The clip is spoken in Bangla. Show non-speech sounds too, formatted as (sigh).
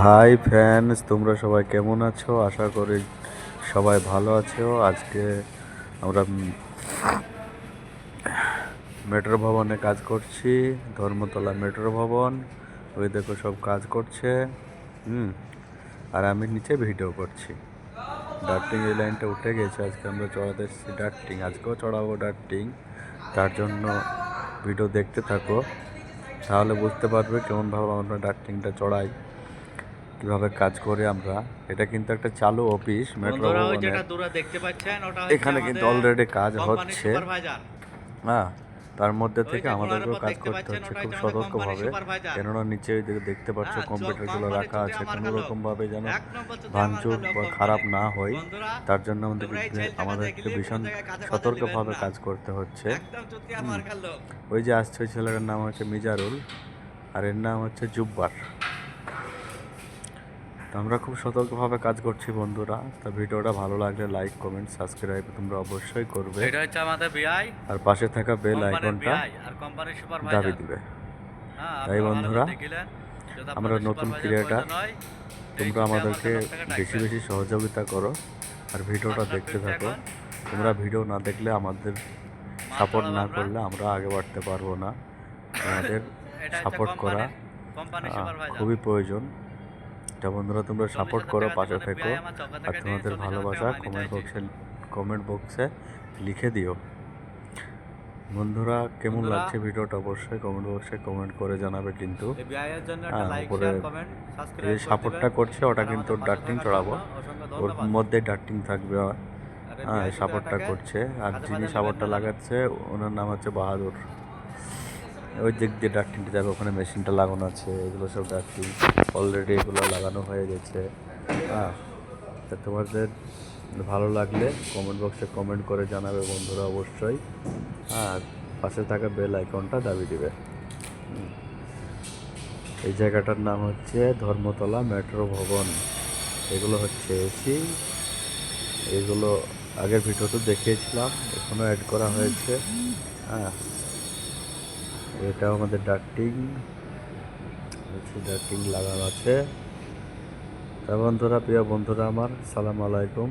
হাই ফ্যান্স তোমরা সবাই কেমন আছো? আশা করি সবাই ভালো আছো। আজকে আমরা মেট্রো ভবনে কাজ করছি, ধর্মতলা মেট্রো ভবন। ওই দেখো সব কাজ করছে, হুম? আর আমি নিচে ভিডিও করছি। ডার্টিং এই লাইনটা উঠে গেছে, আজকে আমরা চড়াতে এসেছি ডার্টিং। আজকেও চড়াবো ডার্টিং, তার জন্য ভিডিও দেখতে থাকো। তাহলে বুঝতে পারবে কেমনভাবে আমরা ডার্টিংটা চড়াই। কীভাবে কাজ করে আমরা এটা কিন্তু একটা চালু অফিস মেট্রো এখানে কিন্তু অলরেডি কাজ হচ্ছে। হ্যাঁ তার মধ্যে থেকে আমাদেরকেও কাজ করতে হচ্ছে খুব সতর্কভাবে। কেননা নিচে দেখতে পাচ্ছ হ্যাঁ, কম্পিউটারগুলো রাখা আছে কোনো রকমভাবে যেন ভাঙচুর বা খারাপ না হয় তার জন্য আমাদের তোমরা এই ছেলেটাকে আমাদেরকে ভীষণ সতর্কভাবে কাজ করতে হচ্ছে। ওই যে আসছে ওই ছেলেটার নাম হচ্ছে মিজারুল আর এর নাম হচ্ছে জুব্বার। তো আমরা খুব সতর্কভাবে কাজ করছি বন্ধুরা তো ভিডিওটা ভালো লাগলে লাইক কমেন্ট সাবস্ক্রাইব তোমরা অবশ্যই করবে। এটা হচ্ছে আমাদের বিআই আর পাশে থাকা বেল আইকনটা আর কোম্পানির সুপারভাইজার দাবি দিবে। হ্যাঁ, তাই বন্ধুরা, আমরা নতুন ক্রিয়েটার তোমরা আমাদেরকে বেশি বেশি সহযোগিতা করো আর ভিডিওটা দেখতে থাকো। তোমরা ভিডিও না দেখলে আমাদের সাপোর্ট না করলে আমরা আগে বাড়তে পারব না। (laughs) আমাদের সাপোর্ট করা। খুবই প্রয়োজন। তা বন্ধুরা তোমরা সাপোর্ট করো পাশে থেকো। আর তোমাদের ভালোবাসা কমেন্ট বক্সে কমেন্ট বক্সে লিখে দিও। বন্ধুরা কেমন লাগছে ভিডিওটা? অবশ্যই কমেন্ট বক্সে কমেন্ট করে জানাবে কিন্তু। উপরে যে সাপোর্টটা করছে ওটা কিন্তু ডার্টিং চড়াবো। ওর। মধ্যে ডার্টিং থাকবে হ্যাঁ সাপোর্টটা করছে। আর যিনি সাপোর্টটা লাগাচ্ছে ওনার নাম হচ্ছে বাহাদুর। ওই দিক দিয়ে ডার্টিংটা যাবে ওখানে মেশিনটা লাগানো আছে, এগুলো সব ডার্টিং অলরেডি এগুলো লাগানো হয়ে গেছে। হ্যাঁ তা তোমাদের ভালো লাগলে কমেন্ট বক্সে কমেন্ট করে জানাবে বন্ধুরা অবশ্যই। আর পাশে থাকা বেল আইকনটা দাবি দিবে। এই জায়গাটার নাম হচ্ছে ধর্মতলা মেট্রো ভবন। এগুলো হচ্ছে এসি এগুলো আগের ভিডিওতে দেখিয়েছিলাম এখনও অ্যাড করা হয়েছে। হ্যাঁ। এটাও আমাদের ডাকটিং হচ্ছে ডাকটিং লাগানো আছে। তার বন্ধুরা প্রিয় বন্ধুরা আমার সালাম আলাইকুম।